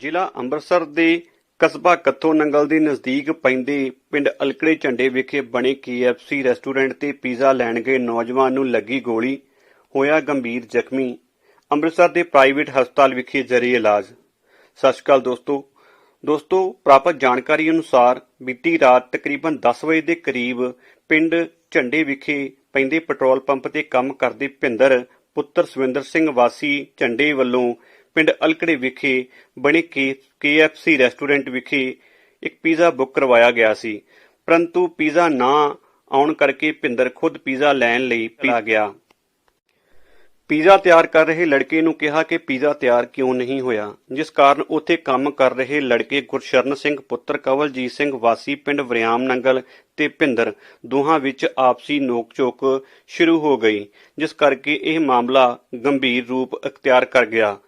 ਜ਼ਿਲ੍ਹਾ ਅੰਮ੍ਰਿਤਸਰ ਦੇ ਕਸਬਾ ਕੱਥੋ ਨੰਗਲ ਦੇ ਨਜ਼ਦੀਕ ਪੈਂਦੇ ਪਿੰਡ ਅਲਕੜੇ ਝੰਡੇ ਵਿਖੇ ਬਣੇ KFC ਰੈਸਟੋਰੈਂਟ ਤੇ ਪੀਜ਼ਾ ਲੈਣ ਗਏ ਨੌਜਵਾਨ ਨੂੰ ਲੱਗੀ ਗੋਲੀ, ਹੋਇਆ ਗੰਭੀਰ ਜ਼ਖਮੀ। ਅੰਮ੍ਰਿਤਸਰ ਦੇ ਪ੍ਰਾਈਵੇਟ ਹਸਪਤਾਲ ਵਿਖੇ ਜਰੀ ਇਲਾਜ। ਸਤਿ ਸ਼੍ਰੀ ਅਕਾਲ ਦੋਸਤੋ। ਦੋਸਤੋ, ਪ੍ਰਾਪਤ ਜਾਣਕਾਰੀ ਅਨੁਸਾਰ ਬੀਤੀ ਰਾਤ ਤਕਰੀਬਨ 10 ਵਜੇ ਦੇ ਕਰੀਬ ਪਿੰਡ ਝੰਡੇ ਵਿਖੇ ਪੈਂਦੇ ਪੈਟਰੋਲ ਪੰਪ ਤੇ ਕੰਮ ਕਰਦੇ ਭਿੰਦਰ ਪੁੱਤਰ ਸਵਿੰਦਰ ਸਿੰਘ ਵਾਸੀ ਝੰਡੇ ਵੱਲੋਂ ਪਿੰਡ ਅਲਕੜੇ ਵਿਖੇ ਬਣੇ KFC ਰੈਸਟੋਰੈਂਟ ਵਿਖੇ ਇੱਕ ਪੀਜ਼ਾ ਬੁੱਕ ਕਰਵਾਇਆ ਗਿਆ ਸੀ। ਪਰੰਤੂ ਪੀਜ਼ਾ ਨਾ ਆਉਣ ਕਰਕੇ ਭਿੰਦਰ ਖੁਦ ਪੀਜ਼ਾ ਲੈਣ ਲਈ ਪਿਆ ਗਿਆ। ਪੀਜ਼ਾ ਤਿਆਰ ਕਰ ਰਹੇ ਲੜਕੇ ਨੂੰ ਕਿਹਾ ਕਿ ਪੀਜ਼ਾ ਤਿਆਰ ਕਿਉਂ ਨਹੀਂ ਹੋਇਆ, ਜਿਸ ਕਾਰਨ ਉੱਥੇ ਕੰਮ ਕਰ ਰਹੇ ਲੜਕੇ ਗੁਰਸ਼ਰਨ ਸਿੰਘ, ਪੁੱਤਰ ਕਵਲਜੀਤ ਸਿੰਘ, ਵਾਸੀ ਪਿੰਡ ਵਰਿਆਮ ਨੰਗਲ ਤੇ ਭਿੰਦਰ, ਦੋਹਾਂ ਵਿੱਚ ਆਪਸੀ ਨੋਕ-ਝੋਕ ਸ਼ੁਰੂ ਹੋ ਗਈ, ਜਿਸ ਕਰਕੇ ਇਹ ਮਾਮਲਾ ਗੰਭੀਰ ਰੂਪ ਅਖਤਿਆਰ ਕਰ ਗਿਆ।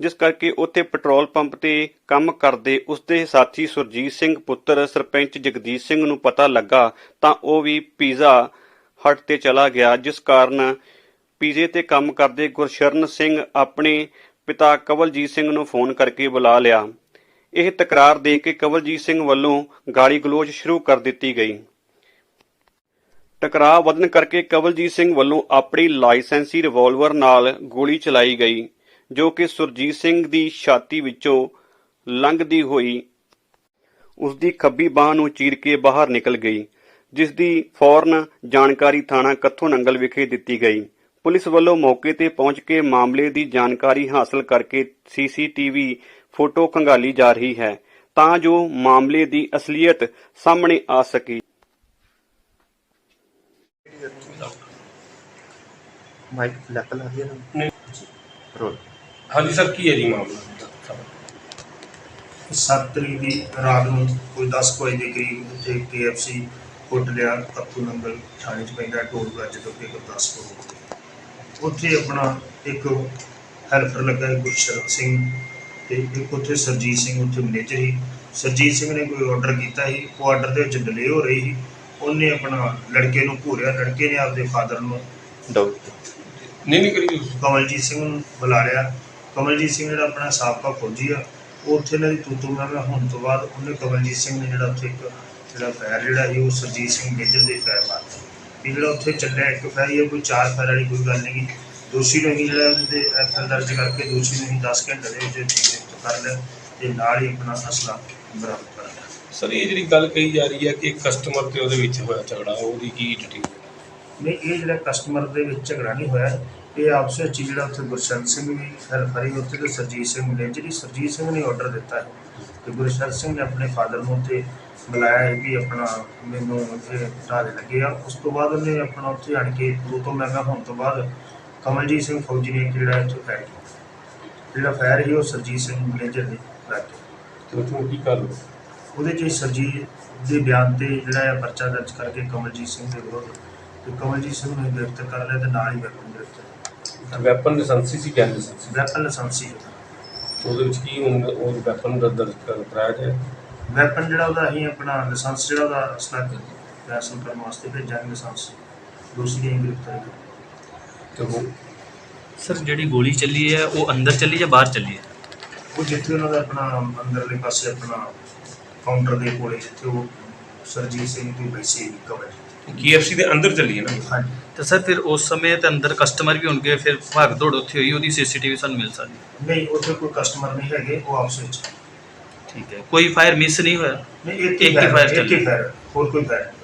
ਜਿਸ ਕਰਕੇ ਉੱਥੇ ਪੈਟਰੋਲ ਪੰਪ ਤੇ ਕੰਮ ਕਰਦੇ ਉਸਦੇ ਸਾਥੀ ਸੁਰਜੀਤ ਸਿੰਘ ਪੁੱਤਰ ਸਰਪੰਚ ਜਗਦੀਸ਼ ਸਿੰਘ ਨੂੰ ਪਤਾ ਲੱਗਾ ਤਾਂ ਉਹ ਵੀ ਪੀਜ਼ਾ ਹਟ ਤੇ ਚਲਾ ਗਿਆ, ਜਿਸ ਕਾਰਨ ਪੀਜ਼ੇ ਤੇ ਕੰਮ ਕਰਦੇ ਗੁਰਸ਼ਰਨ ਸਿੰਘ ਆਪਣੇ ਪਿਤਾ ਕਵਲਜੀਤ ਸਿੰਘ ਨੂੰ ਫੋਨ ਕਰਕੇ ਬੁਲਾ ਲਿਆ। ਇਹ ਤਕਰਾਰ ਦੇ ਕੇ ਕਵਲਜੀਤ ਸਿੰਘ ਵੱਲੋਂ ਗਾਲੀ ਗਲੋਚ ਸ਼ੁਰੂ ਕਰ ਦਿੱਤੀ ਗਈ। ਟਕਰਾਅ ਵਧਣ ਕਰਕੇ ਕਵਲਜੀਤ ਸਿੰਘ ਵੱਲੋਂ ਆਪਣੀ ਲਾਇਸੈਂਸੀ ਰਿਵਾਲਵਰ ਨਾਲ ਗੋਲੀ ਚਲਾਈ ਗਈ। ਜੋ ਕਿ ਸੁਰਜੀਤ ਸਿੰਘ ਦੀ ਛਾਤੀ ਵਿੱਚੋਂ ਲੰਘਦੀ ਹੋਈ ਉਸ ਦੀ ਖੱਬੀ ਬਾਹ ਨੂੰ ਚੀਰ ਕੇ ਬਾਹਰ ਨਿਕਲ ਗਈ ਜਿਸ ਦੀ ਫੌਰਨ ਜਾਣਕਾਰੀ ਥਾਣਾ ਕੱਥੋ ਨੰਗਲ ਵਿਖੇ ਦਿੱਤੀ ਗਈ। ਪੁਲਿਸ ਵੱਲੋਂ ਮੌਕੇ ਤੇ ਪਹੁੰਚ ਕੇ ਮਾਮਲੇ ਦੀ ਜਾਣਕਾਰੀ ਹਾਸਲ ਕਰਕੇ ਸੀਸੀਟੀਵੀ ਫੋਟੋ ਖੰਗਾਲੀ ਜਾ ਰਹੀ ਹੈ ਤਾਂ ਜੋ ਮਾਮਲੇ ਦੀ ਅਸਲੀਅਤ ਸਾਹਮਣੇ ਆ ਸਕੇ। ਮਾਈਕ ਲੱਕ ਲਾ ਦਿਆ ਨਾ? ਨਹੀਂ। ਰੋਲ। ਹਾਂਜੀ ਸਰ ਕੀ ਹੈ ਜੀ ਮਾਮਲਾ? ਸੱਤ ਤਰੀਕ ਦੀ ਰਾਤ ਨੂੰ ਕੋਈ 10 ਕੁ ਵਜੇ ਦੇ ਕਰੀਬ ਉੱਥੇ KFC ਫੁੱਟ ਲਿਆ ਕੱਪੂ ਨੰਗਲ ਥਾਣੇ ਚ ਪੈਂਦਾ ਟੋਲ ਪਲਾਜ਼ੇ ਤੋਂ ਅੱਗੇ ਗੁਰਦਾਸਪੁਰ ਉੱਥੇ ਆਪਣਾ ਇੱਕ ਹੈਲਪਰ ਲੱਗਾ ਹੈ ਗੁਰਸ਼ਰਨ ਸਿੰਘ ਤੇ ਇੱਕ ਉੱਥੇ ਸਰਜੀਤ ਸਿੰਘ ਉੱਥੇ ਮੈਨੇਜਰ ਸੀ। ਸਰਜੀਤ ਸਿੰਘ ਨੇ ਕੋਈ ਆਰਡਰ ਕੀਤਾ ਸੀ ਉਹ ਆਰਡਰ ਦੇ ਵਿੱਚ ਡਿਲੇ ਹੋ ਰਹੀ ਸੀ। ਉਹਨੇ ਆਪਣਾ ਲੜਕੇ ਨੂੰ ਘੂਰਿਆ ਲੜਕੇ ਨੇ ਆਪਦੇ ਫਾਦਰ ਨੂੰ ਡਾਊਟ ਨਹੀਂ ਨਹੀਂ ਕਰੀ ਕਮਲਜੀਤ ਸਿੰਘ ਨੂੰ ਬੁਲਾ ਲਿਆ। ਕਮਲਜੀਤ ਸਿੰਘ ਜਿਹੜਾ ਆਪਣਾ ਸਾਬਕਾ ਫੌਜੀ ਆ ਉਹ ਉੱਥੇ ਇਹਨਾਂ ਦੀ ਤੂਤੂ ਮੈਂ ਹੋਣ ਤੋਂ ਬਾਅਦ ਉਹਨੇ ਕਮਲਜੀਤ ਸਿੰਘ ਨੇ ਜਿਹੜਾ ਉੱਥੇ ਇੱਕ ਜਿਹੜਾ ਫਾਇਰ ਜਿਹੜਾ ਸੀ ਉਹ ਸਰਜੀਤ ਸਿੰਘ ਮੇਜਰ ਦੇ ਫਾਇਰ ਮਾਰਤਾ ਵੀ ਜਿਹੜਾ ਉੱਥੇ ਚੱਲਿਆ ਇੱਕ ਫਾਇਰ ਹੀ ਆ, ਕੋਈ ਚਾਰ ਫਾਇਰ ਵਾਲੀ ਕੋਈ ਗੱਲ ਨਹੀਂ। ਦੋਸ਼ੀ ਨੂੰ ਹੀ ਜਿਹੜਾ ਉਹਦੇ ਐਫਆਰ ਦਰਜ ਕਰਕੇ ਦੋਸ਼ੀ ਨੂੰ ਹੀ 10 ਘੰਟੇ ਦੇ ਵਿੱਚ ਗ੍ਰਿਫਤ ਕਰ ਲਿਆ ਤੇ ਨਾਲ ਹੀ ਆਪਣਾ ਅਸਲਾ ਬਰਾਮਦ ਕਰ ਲਿਆ। ਸਰ ਇਹ ਜਿਹੜੀ ਗੱਲ ਕਹੀ ਜਾ ਰਹੀ ਹੈ ਕਿ ਕਸਟਮਰ ਤੇ ਉਹਦੇ ਵਿੱਚ ਹੋਇਆ ਝਗੜਾ ਉਹਦੀ ਕੀ ਡਿਟੇਲ ਨਹੀਂ ਇਹ ਜਿਹੜਾ ਕਸਟਮਰ ਦੇ ਵਿੱਚ ਝਗੜਾ ਨਹੀਂ ਹੋਇਆ ਇਹ ਆਪਸ ਵਿੱਚ ਜਿਹੜਾ ਉੱਥੇ ਗੁਰਸ਼ਰਨ ਸਿੰਘ ਵੀ ਹੈਲਪਰੀ ਉੱਥੇ ਤੇ ਸਰਜੀਤ ਸਿੰਘ ਮੈਨੇਜਰ ਹੀ ਸਰਜੀਤ ਸਿੰਘ ਨੇ ਆਰਡਰ ਦਿੱਤਾ ਹੈ ਤੇ ਗੁਰਸ਼ਰਨ ਸਿੰਘ ਨੇ ਆਪਣੇ ਫਾਦਰ ਨੂੰ ਤੇ ਬੁਲਾਇਆ ਹੈ ਵੀ ਆਪਣਾ ਮੈਨੂੰ ਇਹ ਢਾਲੇ ਲੱਗੇ ਆ। ਉਸ ਤੋਂ ਬਾਅਦ ਉਹਨੇ ਆਪਣਾ ਉੱਥੇ ਆਣ ਕੇ ਦੋ ਤੋਂ ਮਹਿੰਗਾ ਹੋਣ ਤੋਂ ਬਾਅਦ ਕਮਲਜੀਤ ਸਿੰਘ ਫੌਜੀ ਨੇ ਜਿਹੜਾ ਇੱਥੇ ਫਾਇਰ ਕੀਤਾ। ਜਿਹੜਾ ਫਾਇਰ ਸੀ ਉਹ ਸਰਜੀਤ ਸਿੰਘ ਮੈਨੇਜਰ ਨੇ ਰੱਖਿਆ ਤੇ ਉਹ ਕੀ ਕਰ ਲੋ ਉਹਦੇ 'ਚ ਸਰਜੀਤ ਦੇ ਬਿਆਨ ਤੇ ਜਿਹੜਾ ਪਰਚਾ ਦਰਜ ਕਰਕੇ ਕਮਲਜੀਤ ਸਿੰਘ ਦੇ ਵਿਰੁੱਧ ਤੇ ਕਮਲਜੀਤ ਸਿੰਘ ਨੂੰ ਗ੍ਰਿਫਤਾਰ ਕਰ ਲਿਆ ਤੇ ਨਾਲ ਹੀ ਵੈਪਨ ਗ੍ਰਿਫਤਾਰ ਵੈਪਨ ਲਾਇਸੈਂਸੀ ਸੀ ਕਹਿੰਦੇ ਸੀ? ਵੈਪਨ ਲਾਇਸੈਂਸੀ ਉਹਦੇ ਵਿੱਚ ਕੀ ਹੁਣ ਉਹ ਵੈਪਨ ਦਾ ਦਰਜ ਕਰ- ਕਰਾਇਆ ਗਿਆ? ਵੈਪਨ ਜਿਹੜਾ ਉਹਦਾ ਅਸੀਂ ਆਪਣਾ ਲਾਇਸੈਂਸ ਜਿਹੜਾ ਉਹਦਾ ਅਸਲਾ ਫੈਸਲ ਕਰਨ ਵਾਸਤੇ ਭੇਜਾਂਗੇ ਲਾਇਸੈਂਸ ਦੂਸਰੀ ਅਸੀਂ ਗ੍ਰਿਫਤਾਰ ਕਰਾਂਗੇ ਤੇ ਉਹ ਸਰ ਜਿਹੜੀ ਗੋਲੀ ਚੱਲੀ ਹੈ ਉਹ ਅੰਦਰ ਚੱਲੀ ਜਾਂ ਬਾਹਰ ਚੱਲੀ ਹੈ? ਉਹ ਜਿੱਥੇ ਉਹਨਾਂ ਦਾ ਆਪਣਾ ਅੰਦਰਲੇ ਪਾਸੇ ਆਪਣਾ ਕਾਊਂਟਰ ਦੇ ਕੋਲੇ ਜਿੱਥੇ ਉਹ ਸਰਜੀਤ ਸਿੰਘ ਦੀ ਬੈਸੀ ਕਵਰ KFC ਦੇ ਅੰਦਰ ਚੱਲੀ ਹੈ ਨਾ? ਹਾਂਜੀ। ਤਾਂ ਸਰ ਫਿਰ ਉਸ ਸਮੇਂ ਤੇ ਅੰਦਰ ਕਸਟਮਰ ਵੀ ਹੋਣਗੇ ਫਿਰ ਭਾਗ ਦੌੜ ਉੱਥੇ ਹੋਈ ਉਹਦੀ ਸੀਸੀਟੀਵੀ ਸਾਨੂੰ ਮਿਲ ਸਕਦੀ ਹੈ। ਨਹੀਂ ਉੱਥੇ ਕੋਈ ਕਸਟਮਰ ਨਹੀਂ ਹੈਗੇ ਉਹ ਆਪਸ ਵਿੱਚ। ਠੀਕ ਹੈ। ਕੋਈ ਫਾਇਰ ਮਿਸ ਨਹੀਂ ਹੋਇਆ? ਨਹੀਂ ਇੱਕ ਇੱਕ ਹੀ ਹੀ fire ਫਾਇਰ ਇੱਕ ਚੱਲੀ। ਹੀ ਫਾਇਰ ਹੋਰ ਕੋਈ ਫਾਇਰ ਨਹੀਂ